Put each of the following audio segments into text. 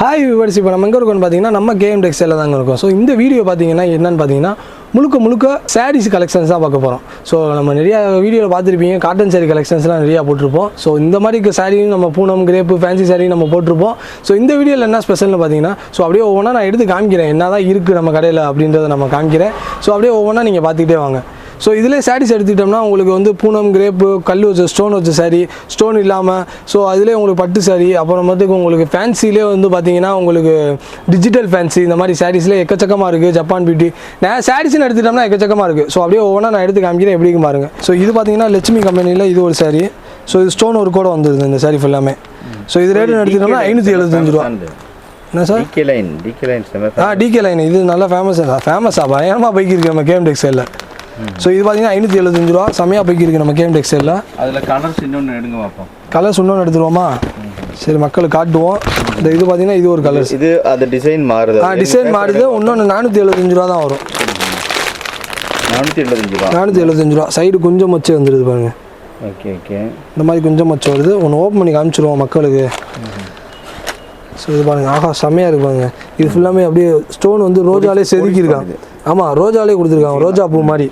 Hi viewers இப்போ நம்ம எங்கே இருக்கோம்னு பார்த்தீங்கன்னா நம்ம கேஎம் டெக்ஸ்டைலில் தாங்க இருக்கும். ஸோ இந்த வீடியோ பார்த்தீங்கன்னா என்னென்னு பார்த்தீங்கன்னா முழுக்க முழுக்க சாரீஸ் கலெக்ஷன்ஸ் தான் பார்க்க போகிறோம் ஸோ நம்ம நிறையா வீடியோவில் பார்த்துருப்பீங்க. காட்டன் saree கலெக்ஷன்ஸ்லாம் நிறையா போட்டிருப்போம். ஸோ இந்த மாதிரி சாரியும் நம்ம பூனம் கிரேப்பு ஃபேன்சி saree நம்ம போட்டிருப்போம். ஸோ இந்த வீடியோவில் என்ன ஸ்பெஷல்னு பார்த்தீங்கன்னா ஸோ அப்படியே ஒவ்வொன்றா நான் எடுத்து காமிக்கிறேன். என்ன தான் இருக்குது நம்ம கடையில் அப்படின்றத நம்ம காமிக்கிறேன். ஸோ அப்படியே ஒவ்வொன்றா நீங்கள் பார்த்துக்கிட்டே வாங்க. ஸோ இதில் சாரீஸ் எடுத்துக்கிட்டோம்னா உங்களுக்கு வந்து பூனம் கிரேப்பு கல் வச்ச ஸ்டோன் வச்ச saree ஸ்டோன் இல்லாமல் ஸோ அதிலே உங்களுக்கு பட்டு saree அப்புறமேட்டுக்கு உங்களுக்கு ஃபேன்சிலே வந்து பார்த்தீங்கன்னா உங்களுக்கு டிஜிட்டல் ஃபேன்சி இந்த மாதிரி சாரீஸில் எக்கச்சக்கமாக இருக்குது ஜப்பான் பியூட்டி நான் சாரீஸ்னு எடுத்துட்டோம்னா எக்கச்சக்கமாக இருக்குது ஸோ அப்படியே ஒவ்வொன்றா நான் எடுத்து காமிக்கிறேன் எப்படி இருக்கு பாருங்க. ஸோ இது பார்த்தீங்கன்னா லட்சுமி கம்பெனியில் இது ஒரு saree. ஸோ இது ஸ்டோன் ஒரு கூட வந்துருது இந்த saree ஃபுல்லாமே ஸோ இது ரேட்டு எடுத்துட்டோம்னா ஐநூற்றி எழுபத்தஞ்சு ரூபா. என்ன சார் டிகே லைன் டிகே லைன் செம ஆ டிகே லைன் இது நல்லா ஃபேமஸ் ஃபேமஸா பயங்கரமாக பைக் இருக்குது நம்ம கேம் டெக்ஸ்டைலில் ஸோ இது பார்த்தீங்கன்னா ஐநூற்றி எழுபத்தஞ்சு ரூபா. செம்மையாக இருக்குது நம்ம கேம் டெக்ஸ்டைலில் அதில் கலர்ஸ் இன்னொன்று எடுங்க பார்ப்போம் கலர்ஸ் இன்னொன்று எடுத்துருவோமா? சரி மக்களுக்கு காட்டுவோம். இந்த இது பார்த்தீங்கன்னா இது ஒரு கலர்ஸ் இது அது டிசைன் மாறுது. ஆ டிசைன் மாறுது. இன்னொன்று நானூற்றி எழுபத்தஞ்சு ரூபா தான் வரும். நானூற்றி எழுபத்தஞ்சு ரூபா. நானூற்றி எழுபத்தஞ்சு ரூபா. சைடு கொஞ்சம் மச்சு வந்துடுது பாருங்க. Okay okay. இந்த மாதிரி கொஞ்சம் மச்சு வருது. ஒன்று ஓப்பன் பண்ணி காமிச்சிருவோம் மக்களுக்கு. ஸோ இது பாருங்க. ஆஹா செம்மையாக இருக்கு பாருங்க. இது ஃபுல்லாமே அப்படியே ஸ்டோன் வந்து ரோஜாலே செதுக்கியிருக்காங்க. ஆமாம் ரோஜாலே கொடுத்துருக்காங்க. ரோஜா பூ மாதிரி.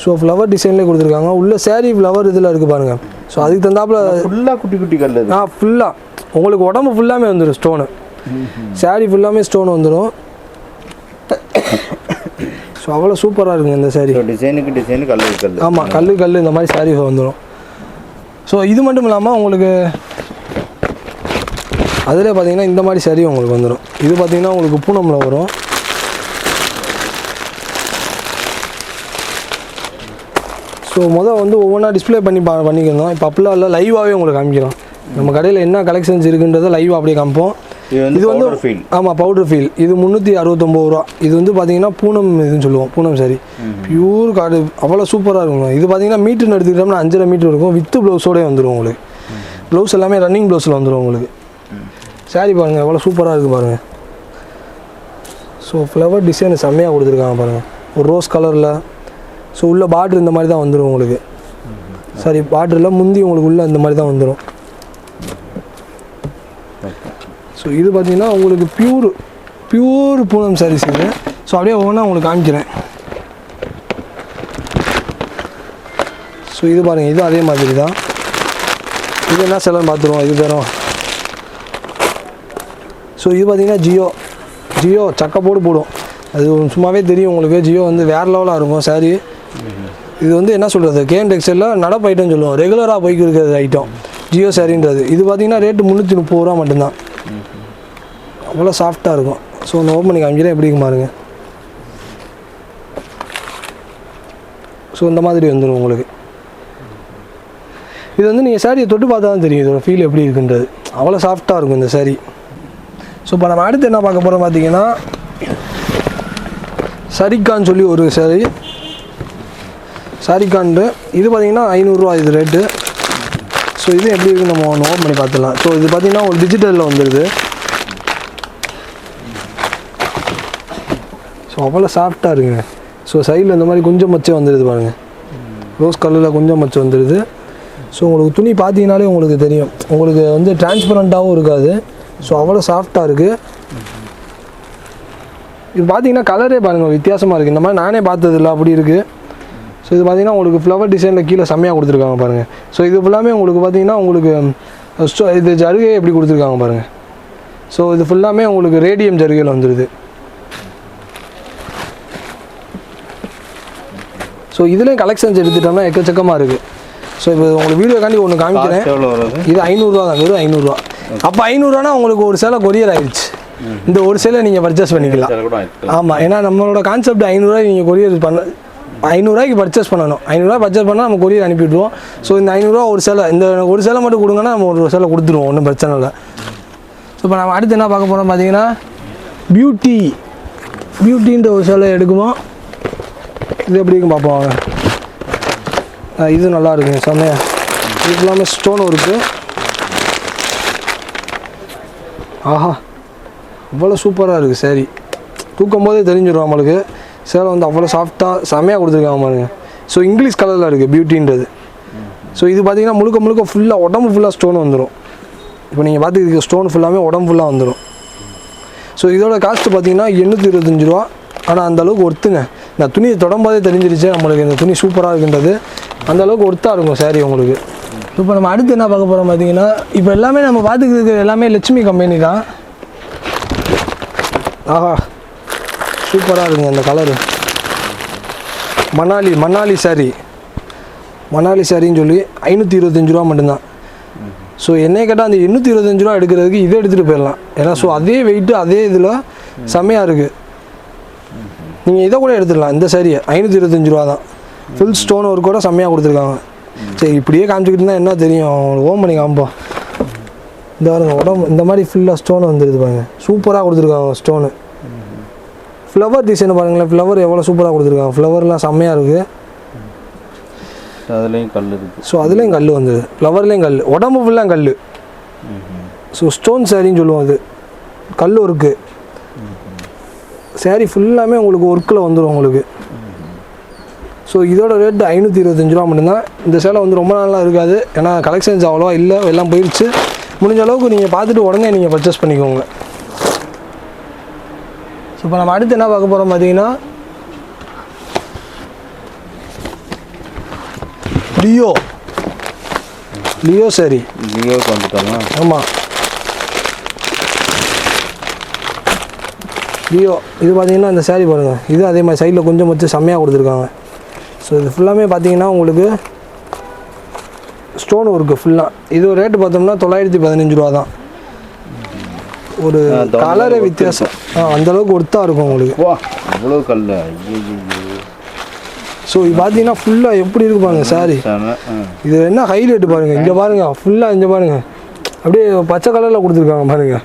ஸோ ஃப்ளவர் டிசைன்லேயே கொடுத்துருக்காங்க. உள்ள saree ஃப்ளவர் இதில் இருக்குது பாருங்க. ஸோ அதுக்கு தந்தாப்புல ஃபுல்லாக குட்டி குட்டி கல் ஆ ஃபுல்லாக உங்களுக்கு உடம்பு ஃபுல்லாமே வந்துடும் ஸ்டோனு saree ஃபுல்லாமே ஸ்டோன் வந்துடும் ஸோ அவ்வளோ சூப்பராக இருக்குங்க இந்த ஸோ டிசைனுக்கு டிசைனு கல் கல் ஆமாம் கல் கல் இந்த மாதிரி saree வந்துடும் ஸோ இது மட்டும் இல்லாமல் உங்களுக்கு அதில் பார்த்தீங்கன்னா இந்த மாதிரி saree உங்களுக்கு வந்துடும் இது பார்த்தீங்கன்னா உங்களுக்கு பூனமில் வரும். ஸோ மொதல் வந்து ஒவ்வொன்றா டிஸ்ப்ளே பண்ணி பா பண்ணிக்கிறோம். இப்போ அப்படிலாம் இல்லை லைவாகவே உங்களுக்கு காமிக்கிறோம். நம்ம கடையில் என்ன கலெக்ஷன்ஸ் இருக்குன்றதை லைவாக அப்படியே காமிப்போம். இது வந்து ஆமாம் பவுடர் ஃபீல் இது முந்நூற்றி அறுபத்தொம்போது ரூபா. இது வந்து பார்த்தீங்கன்னா பூனம் இதுன்னு சொல்லுவோம். பூனம் சாரி பியூர் காடு அவ்வளோ சூப்பராக இருக்கும். இது பார்த்தீங்கன்னா மீட்டர்னு எடுத்துக்கிட்டோம்னா அஞ்சரை மீட்டர் இருக்கும். வித்து ப்ளவுஸோடய வந்துடும் உங்களுக்கு. ப்ளவுஸ் எல்லாமே ரன்னிங் ப்ளவுஸில் வந்துடும் உங்களுக்கு. சாரி பாருங்கள் எவ்வளோ சூப்பராக இருக்குது பாருங்கள் ஸோ ஃப்ளவர் டிசைன் செம்மையாக கொடுத்துருக்காங்க பாருங்கள் ஒரு ரோஸ் கலரில் ஸோ உள்ள பார்டர் இந்த மாதிரி தான் வந்துடும் உங்களுக்கு. சாரி பார்டரில் முந்தி உங்களுக்கு உள்ளே இந்த மாதிரி தான் வந்துடும் ஸோ இது பார்த்தீங்கன்னா உங்களுக்கு பியூர் பியூர் பூனம் சாரீஸ் இது. ஸோ அப்படியே ஒவ்வொன்றா உங்களுக்கு காமிக்கிறேன். ஸோ இது பாருங்கள் இது அதே மாதிரி தான். இது என்ன செலவு பார்த்துருவோம் இது தரும். ஸோ இது பார்த்தீங்கன்னா ஜியோ. ஜியோ சக்கப்போடு போடும். அது சும்மாவே தெரியும் உங்களுக்கு. ஜியோ வந்து வேறு லெவலாக இருக்கும் சாரி இது வந்து என்ன சொல்கிறது கேஎம் டெக்ஸ்டைலில் நடப்பு ஐட்டம்னு சொல்லுவோம் ரெகுலராக போய்க்கு இருக்கிறது ஐட்டம் ஜியோ சாரின்றது இது பார்த்தீங்கன்னா ரேட்டு முந்நூற்றி முப்பது ரூபா மட்டும்தான். அவ்வளோ சாஃப்டாக இருக்கும். ஸோ இந்த ஓப்பன் பண்ணி காமிக்கிறேன். எப்படி பாருங்க. ஸோ இந்த மாதிரி வந்துடும் உங்களுக்கு. இது வந்து நீங்கள் சாரியை தொட்டு பார்த்தா தான் தெரியும். இதோட ஃபீல் எப்படி இருக்குன்றது. அவ்வளோ சாஃப்டாக இருக்கும் இந்த சாரி ஸோ இப்போ நம்ம அடுத்து என்ன பார்க்க போகிறோம் பார்த்தீங்கன்னா சரிக்கான்னு சொல்லி ஒரு சாரி சாரிக்கான்ட்டு இது பார்த்தீங்கன்னா ஐநூறுரூவா இது ரேட்டு ஸோ இது எப்படி இருக்குன்னு நம்ம ஒன்று ஓப்பன் பண்ணி பார்த்துடலாம். ஸோ இது பார்த்தீங்கன்னா ஒரு டிஜிட்டலில் வந்துடுது ஸோ அவ்வளோ சாஃப்டாக இருக்குங்க. ஸோ சைடில் இந்த மாதிரி கொஞ்சம் மச்சே வந்துடுது பாருங்கள் ரோஸ் கலரில் கொஞ்சம் மச்சம் வந்துடுது ஸோ உங்களுக்கு துணி பார்த்தீங்கனாலே உங்களுக்கு தெரியும். உங்களுக்கு வந்து டிரான்ஸ்பரண்ட்டாகவும் இருக்காது. ஸோ அவ்வளோ சாஃப்டாக இருக்குது இது பார்த்தீங்கன்னா கலரே பாருங்கள் வித்தியாசமாக இருக்குது இந்த மாதிரி நானே பார்த்ததில்ல அப்படி இருக்குது ஸோ இது பார்த்தீங்கன்னா உங்களுக்கு ஃப்ளவர் டிசைனில் கீழே செம்மையாக கொடுத்துருக்காங்க பாருங்கள் ஸோ இது ஃபுல்லாமே உங்களுக்கு பார்த்தீங்கன்னா உங்களுக்கு இது ஜருகை எப்படி கொடுத்துருக்காங்க பாருங்கள் ஸோ இது ஃபுல்லாமே உங்களுக்கு ரேடியம் ஜருகையில் வந்துடுது ஸோ இதுலேயும் கலெக்ஷன்ஸ் எடுத்துட்டோம்னா எக்கச்சக்கமாக இருக்குது ஸோ இப்போ உங்களுக்கு வீடியோக்காண்டி ஒன்று காமிக்கிறேன். இது ஐநூறுரூவா தான் வெறும் ஐநூறுரூவா அப்போ ஐநூறுரூவானா உங்களுக்கு ஒரு சேலை கொரியர் ஆயிடுச்சு. இந்த ஒரு சேலை நீங்கள் பர்ச்சேஸ் பண்ணிக்கலாம். ஆமாம் ஏன்னா நம்மளோட கான்செப்ட் ஐநூறுரூவாய்க்கு நீங்கள் கொரியர் பண்ண ஐநூறுரூவாய்க்கு பர்ச்சேஸ் பண்ணணும். ஐநூறுரூவா பர்ச்சேஸ் பண்ணால் நம்ம கொரியர் அனுப்பிவிடுவோம் ஸோ இந்த ஐநூறுரூவா ஒரு சேலை இந்த ஒரு சேலை மட்டும் கொடுங்கன்னா நம்ம ஒரு சேலை கொடுத்துருவோம். ஒன்றும் பிரச்சனை இல்லை. ஸோ இப்போ நம்ம அடுத்து என்ன பார்க்க போகிறோம் பார்த்தீங்கன்னா பியூட்டி பியூட்டின்ற ஒரு சேலை எடுக்குவோம் இது எப்படி இருக்கும் பார்ப்போம் வாங்க. இது நல்லா இருக்குங்க செம்மையா. இது இல்லாமல் ஸ்டோன் இருக்குது ஆஹா அவ்வளோ சூப்பராக இருக்குது சரி தூக்கும் போதே தெரிஞ்சிடும் நம்மளுக்கு. சேலை வந்து அவ்வளோ சாஃப்டாக செமையாக கொடுத்துருக்காங்க பாருங்க. ஸோ இங்கிலீஷ் கலரில் இருக்குது பியூட்டின்றது ஸோ இது பார்த்தீங்கன்னா முழுக்க முழுக்க ஃபுல்லாக உடம்பு ஃபுல்லாக ஸ்டோன் வந்துடும் இப்போ நீங்கள் பார்த்துக்கிட்டு ஸ்டோன் ஃபுல்லாமே உடம்பு ஃபுல்லாக வந்துடும் ஸோ இதோட காஸ்ட் பார்த்தீங்கன்னா எண்ணூற்றி இருபத்தஞ்சி ரூபா. ஆனால் அந்த அளவுக்கு ஒர்த்துங்க. நான் துணியை தொடம்போதே தெரிஞ்சிருச்சு நம்மளுக்கு இந்த துணி சூப்பராக இருக்குன்றது. அந்த அளவுக்கு ஒர்த்தாக இருக்கும் saree உங்களுக்கு. இப்போ நம்ம அடுத்து என்ன பார்க்க போகிறோம் பார்த்தீங்கன்னா இப்போ எல்லாமே நம்ம பார்த்துக்கிறது எல்லாமே லட்சுமி கம்பெனி தான். ஆஹா. சூப்பராக இருக்குங்க இந்த கலரு மணாலி மணாலி saree. மணாலி சாரின்னு சொல்லி ஐநூற்றி இருபத்தஞ்சி ரூபா மட்டும்தான். ஸோ என்னை கேட்டால் அந்த எண்ணூற்றி இருபத்தஞ்சு ரூபா எடுக்கிறதுக்கு இதை எடுத்துகிட்டு போயிடலாம். ஏன்னா ஸோ அதே வெயிட்டு அதே இதில் செம்மையாக இருக்குது நீங்கள் இதை கூட எடுத்துடலாம் இந்த சாரியை ஐநூற்றி இருபத்தஞ்சு ரூபா தான். ஃபுல் ஸ்டோன் ஒர்க் கூட செம்மையாக கொடுத்துருக்காங்க. சரி இப்படியே காமிச்சிக்கிட்டு இருந்தால் என்ன தெரியும்? அவங்களுக்கு ஓம் பண்ணி காமிப்போம். இந்த பாருங்க உடம்பு இந்த மாதிரி ஃபுல்லாக ஸ்டோன் வந்துடுது பாருங்க. சூப்பராக கொடுத்துருக்காங்க ஸ்டோனு ஃப்ளவர் டிசைன் பாருங்களேன். ஃப்ளவர் எவ்வளோ சூப்பராக கொடுத்துருக்காங்க. ஃப்ளவர்லாம் செம்மையாக இருக்குது அதுலேயும் கல் இருக்கு. ஸோ அதுலேயும் கல் வந்தது. ஃப்ளவர்லேயும் கல். உடம்பு ஃபுல்லாக கல் ஸோ ஸ்டோன் சாரின்னு சொல்லுவோம் அது. கல் ஒர்க்கு saree ஃபுல்லாமே உங்களுக்கு ஒர்க்கில் வந்துடும் உங்களுக்கு. ஸோ இதோட ரேட்டு ஐநூற்றி இருபத்தஞ்சு ரூபா மட்டும்தான். இந்த சேலை வந்து ரொம்ப நாளாக இருக்காது. ஏன்னா கலெக்ஷன்ஸ் அவ்வளோவா இல்லை. எல்லாம் போயிடுச்சு முடிஞ்ச அளவுக்கு நீங்கள் பார்த்துட்டு உடனே நீங்கள் பர்ச்சேஸ் பண்ணிக்கோங்க. இப்போ நம்ம அடுத்து என்ன பார்க்க போகிறோம் பார்த்தீங்கன்னா லியோ. லியோ சரி. ஜியோக்கு வந்துட்டாங்க ஆமாம் லியோ இது பார்த்தீங்கன்னா இந்த saree பாருங்கள் இது அதே மாதிரி சைடில் கொஞ்சம் வச்சு செம்மையாக கொடுத்துருக்காங்க. ஸோ இது ஃபுல்லாமே பார்த்தீங்கன்னா உங்களுக்கு ஸ்டோன் ஒர்க்கு ஃபுல்லாக இது ரேட்டு பார்த்தோம்னா தொள்ளாயிரத்தி பதினஞ்சு ரூபா தான் ஒரு கலரே வித்தியாசம். ஆ அந்தளவுக்கு ஒர்த்தாக இருக்கும் உங்களுக்கு. வா இவ்வளோ கல் ஸோ இது பார்த்தீங்கன்னா ஃபுல்லாக எப்படி இருக்கு பாருங்க ஆ. இது என்ன ஹைலைட் பாருங்க இங்கே பாருங்க ஃபுல்லாக இங்கே பாருங்க. அப்படியே பச்சை கலரில் கொடுத்துருக்காங்க பாருங்க.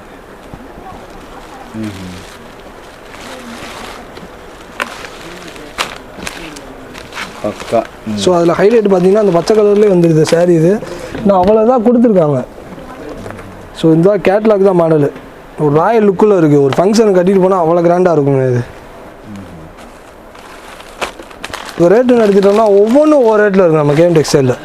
பக்கா. ஸோ அதில் ஹைலைட் பார்த்தீங்கன்னா அந்த பச்சை கலர்லேயே வந்துடுது saree இது. நான் அவ்வளோதான் கொடுத்துருக்காங்க. ஸோ இந்த கேட்லாக் தான் மாடலு ஒரு ராயல் லுக்கில் இருக்குது ஒரு ஃபங்க்ஷன் கட்டிட்டு போனால் அவ்வளோ கிராண்டாக இருக்குங்க இது. இப்போ ரேட்டுன்னு எடுத்துட்டோம்னா ஒவ்வொன்றும் ஒவ்வொரு ரேட்டில் இருக்குது நம்ம கேம் டெக்ஸ்டைலில்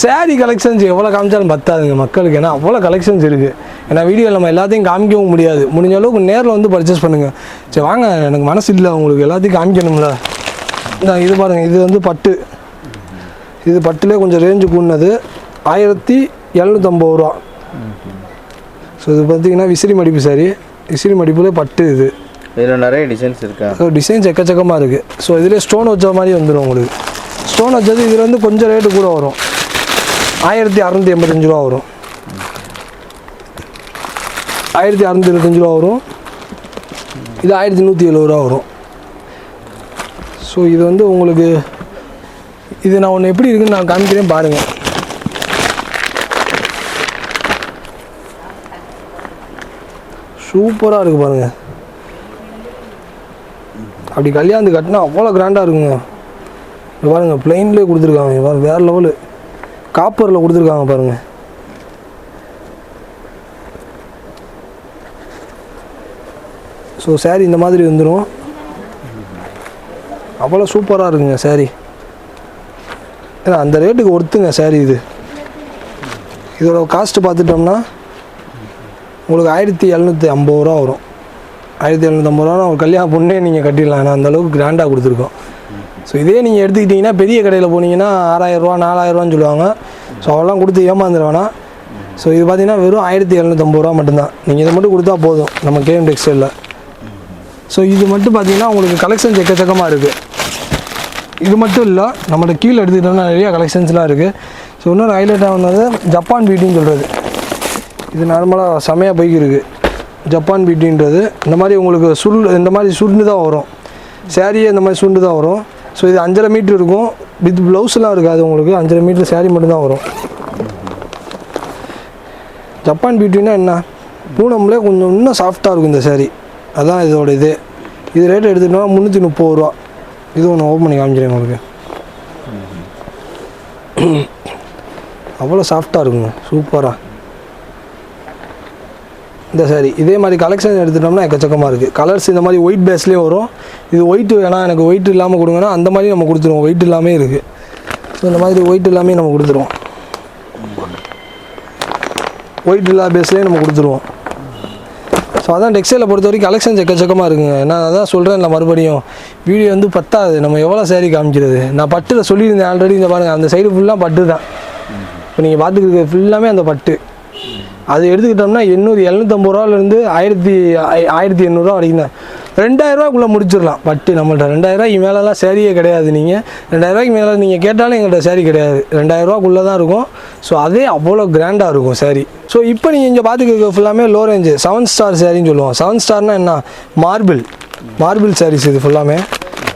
சேரீ கலெக்ஷன்ஸ் எவ்வளோ காமிச்சாலும் பத்தாதுங்க மக்களுக்கு. ஏன்னா அவ்வளோ கலெக்ஷன்ஸ் இருக்குது ஏன்னா வீடியோவில் நம்ம எல்லாத்தையும் காமிக்கவும் முடியாது. முடிஞ்ச அளவுக்கு நேரில் வந்து பர்ச்சேஸ் பண்ணுங்கள் சரி வாங்க. எனக்கு மனசு இல்லை. உங்களுக்கு எல்லாத்தையும் காமிக்கணும்ல. இந்த இது பாருங்கள் இது வந்து பட்டு. இது பட்டுலேயே கொஞ்சம் ரேஞ்சு கூடினது. ஆயிரத்தி எழுநூற்றம்பது ரூபா. ஸோ இது பார்த்தீங்கன்னா விசிறி மடிப்பு சாரி விசிறி மடிப்புல பட்டு இது. இதில் நிறைய டிசைன்ஸ் இருக்கா? ஸோ டிசைன்ஸ் எக்கச்சக்கமாக இருக்குது ஸோ இதிலே ஸ்டோன் வச்ச மாதிரி வந்துடும் உங்களுக்கு. ஸ்டோன் வச்சது இதில் வந்து கொஞ்சம் ரேட்டு கூட வரும். ஆயிரத்தி அறநூற்றி எண்பத்தஞ்சு ரூபா வரும். ஆயிரத்தி அறநூற்றி இருபத்தஞ்சு ரூபா வரும். இது ஆயிரத்தி நூற்றி எழுபது ரூபா வரும். ஸோ இது வந்து உங்களுக்கு இது நான் ஒன்று எப்படி இருக்குன்னு நான் காமிக்கிறேன் பாருங்கள் சூப்பராக இருக்குது பாருங்கள் அப்படி கல்யாணத்து கட்டினா அவ்வளோ கிராண்டாக இருக்குங்க. இப்போ பாருங்கள் பிளெயின்லேயே கொடுத்துருக்காங்க. இங்க பாருங்க வேறு லெவலு காப்பரில் கொடுத்துருக்காங்க பாருங்க. ஸோ saree இந்த மாதிரி வந்துடும் அவ்வளோ சூப்பராக இருக்குங்க saree. ஏன்னா அந்த ரேட்டுக்கு ஒர்த்துங்க saree இது. இதோட காஸ்ட்டு பார்த்துட்டோம்னா உங்களுக்கு ஆயிரத்தி எழுநூற்றி ஐம்பது ரூபா வரும். ஆயிரத்தி எழுநூற்றம்பது ரூபா ஒரு கல்யாண பொண்ணே நீங்கள் கட்டிடலாம். ஏன்னா அந்த அளவுக்கு கிராண்டாக கொடுத்துருக்கோம். ஸோ இதே நீங்கள் எடுத்துக்கிட்டிங்கன்னா பெரிய கடையில் போனீங்கன்னா ஆறாயிரரூவா நாலாயிரரூவான்னு சொல்லுவாங்க. ஸோ அவெல்லாம் கொடுத்து ஏமாந்துட ஸோ இது பார்த்தீங்கன்னா வெறும் ஆயிரத்தி எழுநூற்றம்பது ரூபா மட்டும்தான். நீங்கள் இதை மட்டும் கொடுத்தா போதும் நம்ம கேஎம் டெக்ஸ்டைலில் ஸோ இது மட்டும் பார்த்தீங்கன்னா உங்களுக்கு கலெக்ஷன்ஸ் எக்கச்சக்கமாக இருக்குது இது மட்டும் இல்லை நம்மளோட கீழே எடுத்துக்கிட்டோம்னா நிறைய கலெக்ஷன்ஸ்லாம் இருக்குது ஸோ இன்னொரு ஹைலைட்டாக வந்தது ஜப்பான் பியூட்டின்னு சொல்கிறது இது நார்மலாக செமையாக பைக் இருக்குது ஜப்பான் பியூட்டின்றது இந்த மாதிரி உங்களுக்கு சுருள் இந்த மாதிரி சுருண்டு தான் வரும். சேரீயே இந்த மாதிரி சுருண்டு தான் வரும். ஸோ இது அஞ்சரை மீட்ரு இருக்கும். வித் ப்ளவுஸ்லாம் இருக்காது உங்களுக்கு. அஞ்சரை மீட்ரு saree மட்டும்தான் வரும். ஜப்பான் பியூட்டினா என்ன? பூனம்லே கொஞ்சம் இன்னும் சாஃப்டாக இருக்கும் இந்த saree. அதான் இதோட இது. இது ரேட் எடுத்துட்டோம்னா முந்நூற்றி முப்பது ரூபா. இது ஒன்று ஓப்பன் பண்ணி காமிக்கிறேன் உங்களுக்கு. அவ்வளோ சாஃப்டாக இருக்குங்க. சூப்பராக இந்த சாரி இதே மாதிரி கலெக்ஷன் எடுத்துட்டோம்னா எக்கச்சக்கமாக இருக்குது கலர்ஸ் இந்த மாதிரி ஒயிட் பேஸ்லேயே வரும். இது ஒயிட்டு வேணால் எனக்கு ஒயிட் இல்லாமல் கொடுங்கன்னா அந்த மாதிரி நம்ம கொடுத்துருவோம். ஒயிட் இல்லாமே இருக்குது ஸோ இந்த மாதிரி ஒயிட் இல்லாமே நம்ம கொடுத்துருவோம். ஒயிட் இல்லா பேஸ்லேயே நம்ம கொடுத்துருவோம். ஸோ அதான் டெக்ஸ்டைலை பொறுத்த வரைக்கும் கலெக்ஷன்ஸ் எக்கச்சக்கமாக இருக்குங்க. நான் அதான் சொல்கிறேன் இல்லை மறுபடியும். வீடியோ வந்து பத்தாது. நம்ம எவ்வளோ சேரீ காமிக்கிறது? நான் பட்டில் சொல்லியிருந்தேன் ஆல்ரெடி இந்த பாருங்கள் அந்த சைடு ஃபுல்லாக பட்டு தான். இப்போ நீங்கள் பார்த்துக்கிறது ஃபுல்லாமே அந்த பட்டு. அது எடுத்துக்கிட்டோம்னா எண்ணூறு எழுநூத்தம்பது ரூபாலேருந்து ஆயிரத்தி ஆய- ஆயிரத்தி எண்ணூறுரூவா வரைக்கும் தான். ரெண்டாயிரரூவாக்குள்ளே முடிச்சிடலாம். பட்டு நம்மள்ட்ட ரெண்டாயிரரூவாய்க்கு மேலெலாம் சேரீயே கிடையாது நீங்கள் ரெண்டாயிரரூவாய்க்கு மேலே நீங்கள் கேட்டாலும் எங்கள்கிட்ட சேரீ கிடையாது. ரெண்டாயிரரூவாக்குள்ளே தான் இருக்கும். ஸோ அதே அவ்வளோ கிராண்டாக இருக்கும் சேரீ. ஸோ இப்போ நீங்கள் இங்கே பார்த்துக்க ஃபுல்லாமே லோ ரேஞ்சு செவன் ஸ்டார் சேரீன்னு சொல்லுவோம். செவன் ஸ்டார்னால் என்ன? மார்பிள் மார்பிள் சாரீஸ் இது ஃபுல்லாமே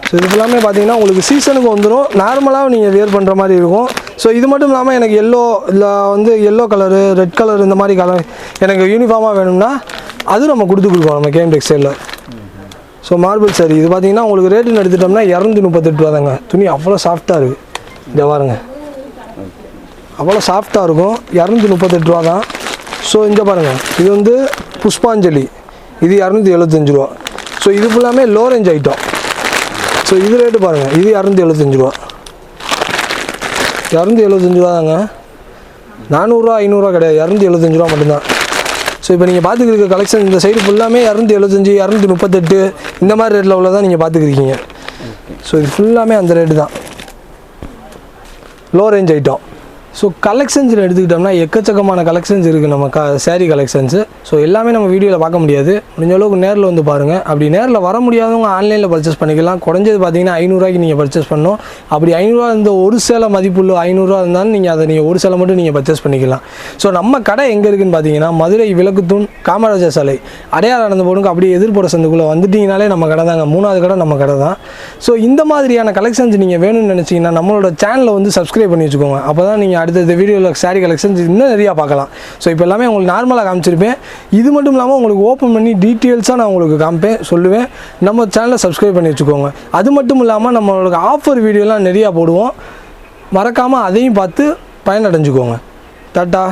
ஸோ இது ஃபுல்லாமே பார்த்தீங்கன்னா உங்களுக்கு சீசனுக்கு வந்துடும் நார்மலாக நீங்கள் வியர் பண்ணுற மாதிரி இருக்கும். ஸோ இது மட்டும் இல்லாமல் எனக்கு எல்லோ இல்லை வந்து எல்லோ கலரு ரெட் கலர் இந்த மாதிரி கலர் எனக்கு யூனிஃபார்மாக வேணும்னா அது நம்ம கொடுத்து கொடுப்போம் நம்ம கேம் டெக்ஸ்டைலில் ஸோ மார்பிள் சாரி இது பார்த்தீங்கன்னா உங்களுக்கு ரேட்டுன்னு எடுத்துட்டோம்னா இரநூத்தி முப்பத்தெட்டு ரூபா தாங்க. துணி அவ்வளோ சாஃப்டாக இருக்குது இதை பாருங்க. அவ்வளோ சாஃப்டாக இருக்கும். இரநூத்தி முப்பத்தெட்டு ரூபா தான். ஸோ இங்கே பாருங்கள் இது வந்து புஷ்பாஞ்சலி. இது இரநூத்தி எழுபத்தஞ்சு ரூபா ஸோ இது ஃபுல்லாமே லோ ரேஞ்ச் ஐட்டம் ஸோ இது ரேட்டு பாருங்கள் இது இரநூத்தி எழுபத்தஞ்சு ரூபா இரநூத்தி எழுபத்தஞ்சு ரூபா தாங்க நானூறுரூவா ஐநூறுரூவா கிடையாது. இரநூத்தி எழுபத்தஞ்சு ரூபா மட்டும்தான். ஸோ இப்போ நீங்கள் பார்த்துக்கிற கலெக்ஷன் இந்த சைடு ஃபுல்லாமே இரநூத்தி எழுபத்தஞ்சு இரநூத்தி முப்பத்தெட்டு இந்த மாதிரி ரேட்டில் உள்ளதான் நீங்கள் பார்த்துக்கிருக்கீங்க ஸோ இது ஃபுல்லாமே அந்த ரேட்டு தான். Low range item so collections எடுத்துக்கிட்டோம்னா எக்கச்சக்கமான கலெக்ஷன்ஸ் இருக்குது நம்ம க சேரீ கலெக்ஷன்ஸு ஸோ எல்லாமே நம்ம வீடியோவில் பார்க்க முடியாது. முடிஞ்ச அளவுக்கு நேரில் வந்து பாருங்கள் அப்படி நேரில் வர முடியாதவங்க ஆன்லைனில் பர்ச்சேஸ் பண்ணிக்கலாம். குறைஞ்சது பார்த்தீங்கன்னா ஐநூறுரூவாய்க்கு நீங்கள் பர்ச்சேஸ் பண்ணணும். அப்படி ஐநூறுரூவா இருந்த ஒரு சேலை மதிப்புள்ள ஐநூறுரூவா இருந்தாலும் நீங்கள் அதை நீங்கள் ஒரு சேலை மட்டும் நீங்கள் பர்ச்சேஸ் பண்ணிக்கலாம். ஸோ நம்ம கடை எங்கே இருக்குதுன்னு பார்த்தீங்கன்னா மதுரை விளக்குத்தூண் காமராஜர் சாலை. அடையாள நடந்த போடுங்க அப்படியே எதிர்ப்புற சந்துக்குள்ளே வந்துட்டிங்கனாலே நம்ம கடை தாங்க. மூணாவது கடை நம்ம கடை தான். ஸோ இந்த மாதிரியான கலெக்ஷன்ஸ் நீங்கள் வேணும்னு நினச்சிங்கன்னா நம்மளோட சேனலை வந்து சப்ஸ்கிரைப் பண்ணி வச்சுக்கோங்க. அப்போ தான் நீங்கள் அடுத்தது வீடியோவில் saree கலெக்ஷன்ஸ் இன்னும் நிறையா பார்க்கலாம். ஸோ இப்போ எல்லாமே உங்களுக்கு நார்மலாக காமிச்சிருப்பேன். இது மட்டும் இல்லாமல் உங்களுக்கு ஓப்பன் பண்ணி டீட்டெயில்ஸாக நான் உங்களுக்கு காமிப்பேன் சொல்லுவேன். நம்ம சேனலை சப்ஸ்கிரைப் பண்ணி வச்சுக்கோங்க. அது மட்டும் இல்லாமல் நம்மளோட ஆஃபர் வீடியோலாம் நிறையா போடுவோம். மறக்காமல் அதையும் பார்த்து பயனடைஞ்சுக்கோங்க. டாட்டா.